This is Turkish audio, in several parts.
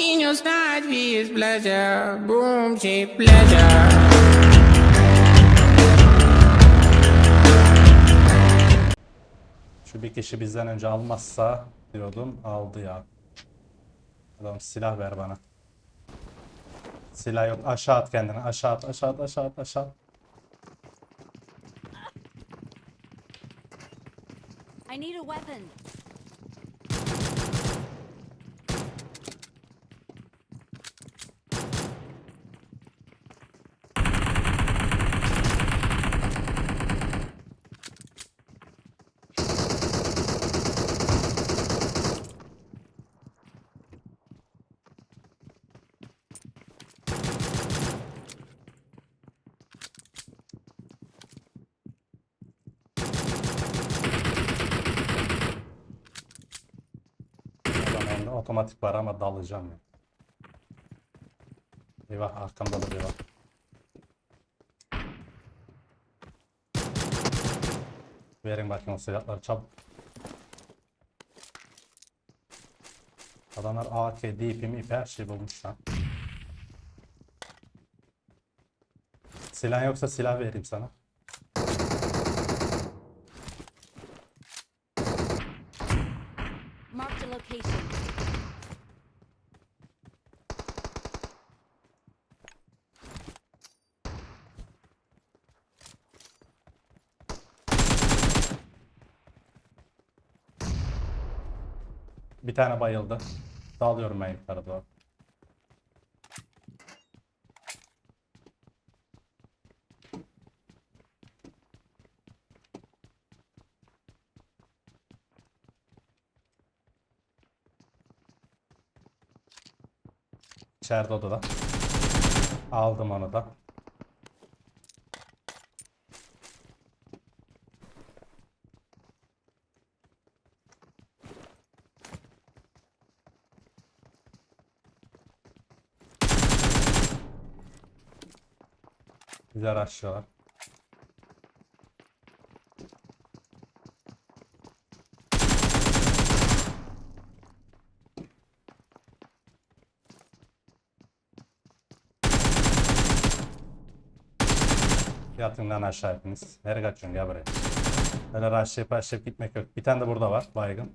In your sight, is pleasure. Boom, shape pleasure. Şu bir kişi bizden önce almazsa diyordum. Aldı ya. Adam silah ver bana. Silah yok. Aşağı at kendini. Aşağı at, aşağı at, aşağı at, aşağı at. I need a weapon. Adam elinde otomatik var ama dalacağım ya. Eyvah arkamda da biri var. Verin bakayım o silahları çabuk. Adamlar AK, DP, MIP her şey bulmuş lan. Silah yoksa silah vereyim sana. Bir tane bayıldı. Dağılıyorum ben yukarı doğru. İçeride odada. Aldım onu da. Güzel aşağılar. Yatın lan aşağı hepiniz. Nereye kaçıyorsun gel buraya. Öyle raşlayıp raşlayıp gitmek yok. Bir tane de burada var baygın.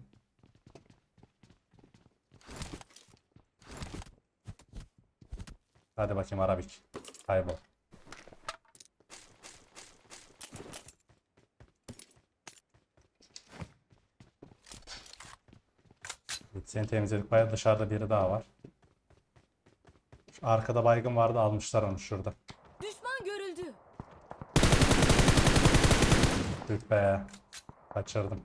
Hadi bakayım Arabik. Kaybol. Seni temizledik. Bayağı dışarıda biri daha var. Şu arkada baygın vardı almışlar onu şurada. Düşman görüldü. Tüh be. Kaçırdım.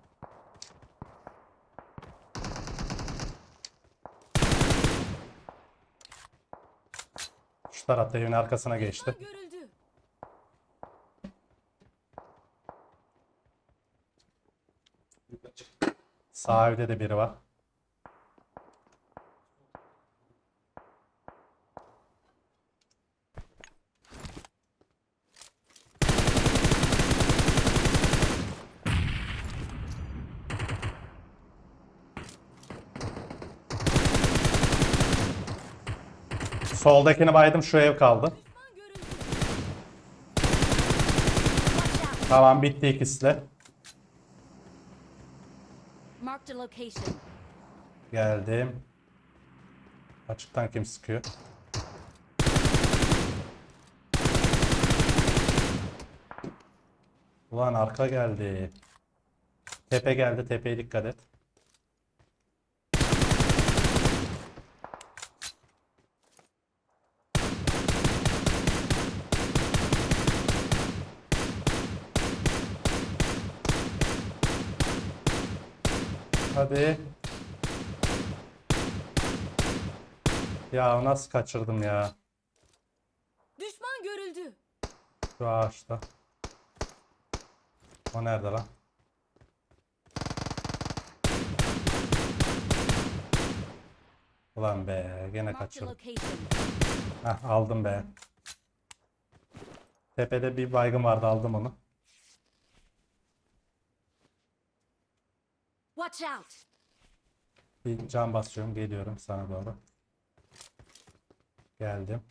Şu tarafta evin arkasına geçti. Sağ evde de biri var. Soldakini baydım şu ev kaldı. Tamam bitti ikisi de. Geldim. Açıktan kim sıkıyor? Ulan arka geldi. Tepe geldi. Tepeye dikkat et. Hadi. Ya nasıl kaçırdım ya? Düşman görüldü. Şu ağaçta. O nerede lan? Ulan be gene kaçırdım. Heh aldım be. Tepede bir baygın vardı aldım onu. Watch out. Bir can basıyorum geliyorum sana doğru. Geldim.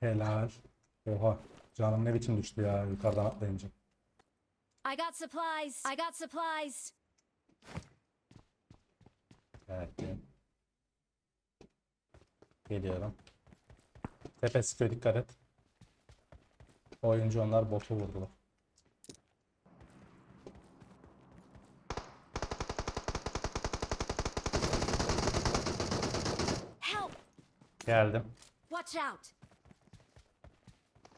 Helal. Oha. Canım ne biçim düştü ya yukarıdan atlayınca. I got supplies. I got supplies. Geldim. Geliyorum. Tepe sıkıyor dikkat et. Oyuncu onlar botu vurdular. Help! Geldim. Watch out!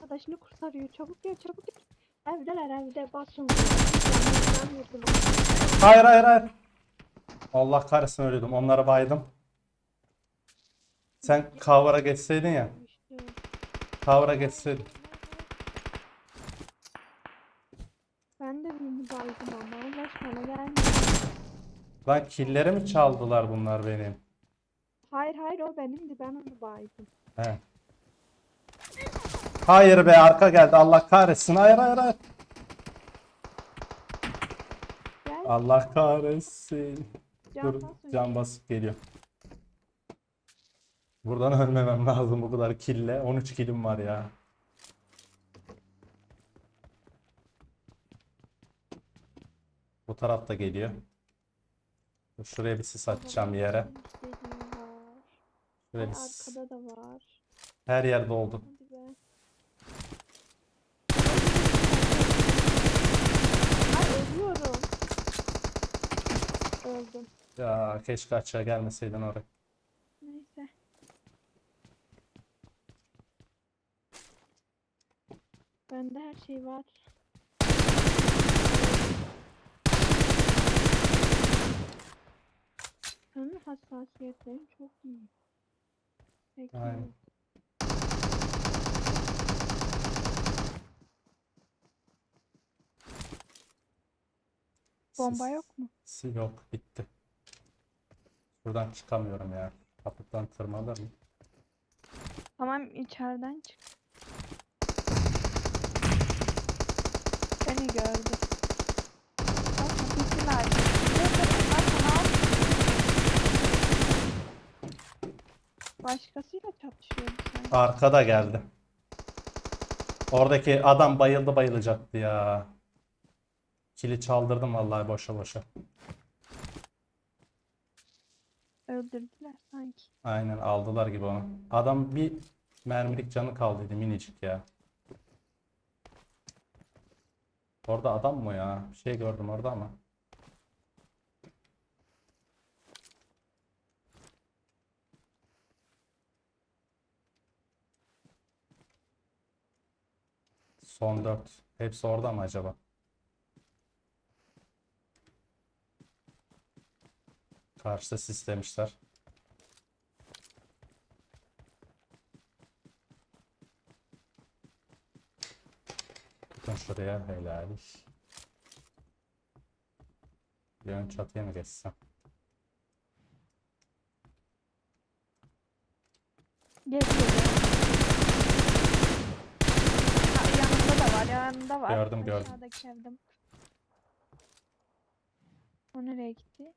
Arkadaşını kurtarıyor. Çabuk gel çabuk gel. Evdeler evde basın. Hayır hayır hayır. Allah kahretsin ölüyordum. Onları baydım. Sen cover'a geçseydin ya. Cover'a geçseydin. Ben de birini baydım ama Allah bana gelmedi. Lan killeri mi çaldılar bunlar benim? Hayır hayır o benimdi ben onu baydım. He. Hayır be arka geldi. Allah kahretsin. Hayır hayır hayır. Gel Allah kahretsin. Dur can basıp geliyor. Buradan ölmemem lazım bu kadar kille. 13 kilim var ya. Taraf da geliyor. Şuraya bir sis atacağım yere. Şuraya Ay, bir sis- arkada da var. Her yerde oldu. Ölüyorum. Öldüm. Ya keşke açığa gelmeseydin oraya. Neyse. Bende her şey var. Senin hassasiyetlerin çok iyi. Peki. Aynen. Bomba yok mu? sis yok bitti. Şuradan çıkamıyorum ya. Kapıdan tırmanır mı? Tamam içeriden çık. Beni gördü. Bak kapısılar. Başkasıyla çatışıyordu sanki. Arkada geldi. Oradaki adam bayıldı bayılacaktı ya. Kili çaldırdım vallahi boşa boşa. Öldürdüler sanki. Aynen aldılar gibi onu. Adam bir mermilik canı kaldıydı minicik ya. Orada adam mı ya? Bir şey gördüm orada ama. Son 4. Hepsi orada mı acaba? Karşıda sislemişler. Bakın şuraya helal. Bir ön çatıya mı geçsem? Geliyor. Var, yanında var. Gördüm, gördüm. Aşağıdaki. O nereye gitti?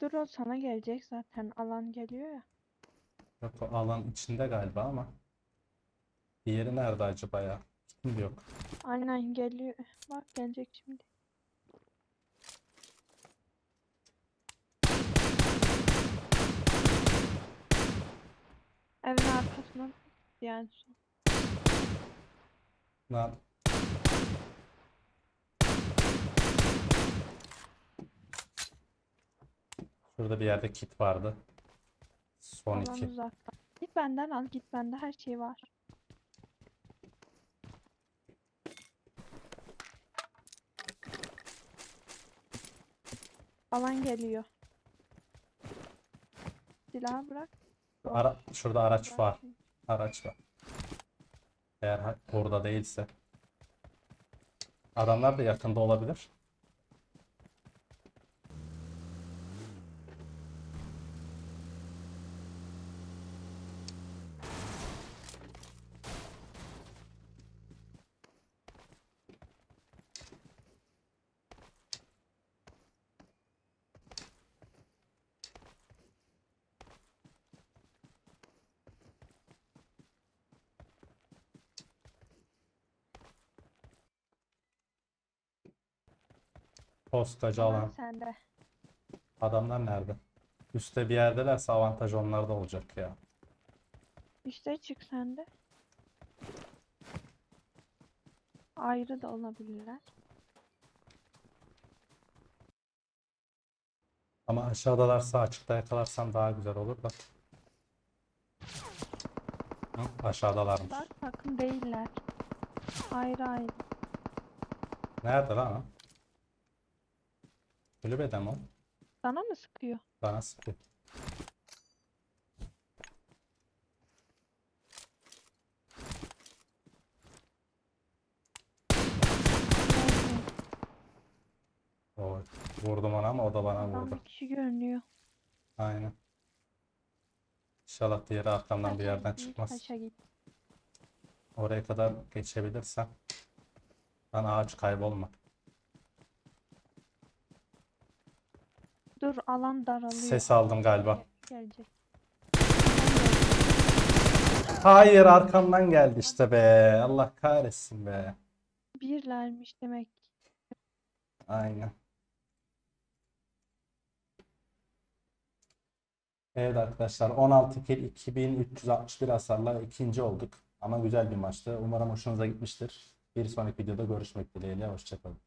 Dur o sana gelecek zaten. Alan geliyor ya. Yok o alan içinde galiba ama. Diğeri nerede acaba ya? Yok. Aynen geliyor. Bak gelecek şimdi. Evin arkasına yani şu- Lan. Şurada bir yerde kit vardı. Son alan iki. uzakta. Git benden al git bende her şey var. Alan geliyor. Silahı bırak. Ara, şurada araç var. Araç var. Eğer orada değilse. Adamlar da yakında olabilir. Postacı Alan alan. sende. Adamlar nerede? Üste bir yerdelerse avantaj onlarda olacak ya. Üste çık sende. Ayrı da olabilirler. Ama aşağıdalarsa açıkta yakalarsan daha güzel olur da. Hı, aşağıdalarmış. Bak takım değiller. Ayrı ayrı. Nerede lan o? Kulübede mi o? Sana mı sıkıyor? Bana sıkıyor. Nerede? O, vurdum ona ama o da bana Adam vurdu. bir kişi görünüyor. Aynen. İnşallah diğeri arkamdan bir yerden çıkmaz. Oraya kadar geçebilirsem. Lan ağaç kaybolma. Dur alan daralıyor. Ses aldım galiba. Gelecek. Hayır arkamdan geldi işte be. Allah kahretsin be. Birlermiş demek. Aynen. Evet arkadaşlar 16 kill 2361 hasarla ikinci olduk. Ama güzel bir maçtı. Umarım hoşunuza gitmiştir. Bir sonraki videoda görüşmek dileğiyle. Hoşçakalın.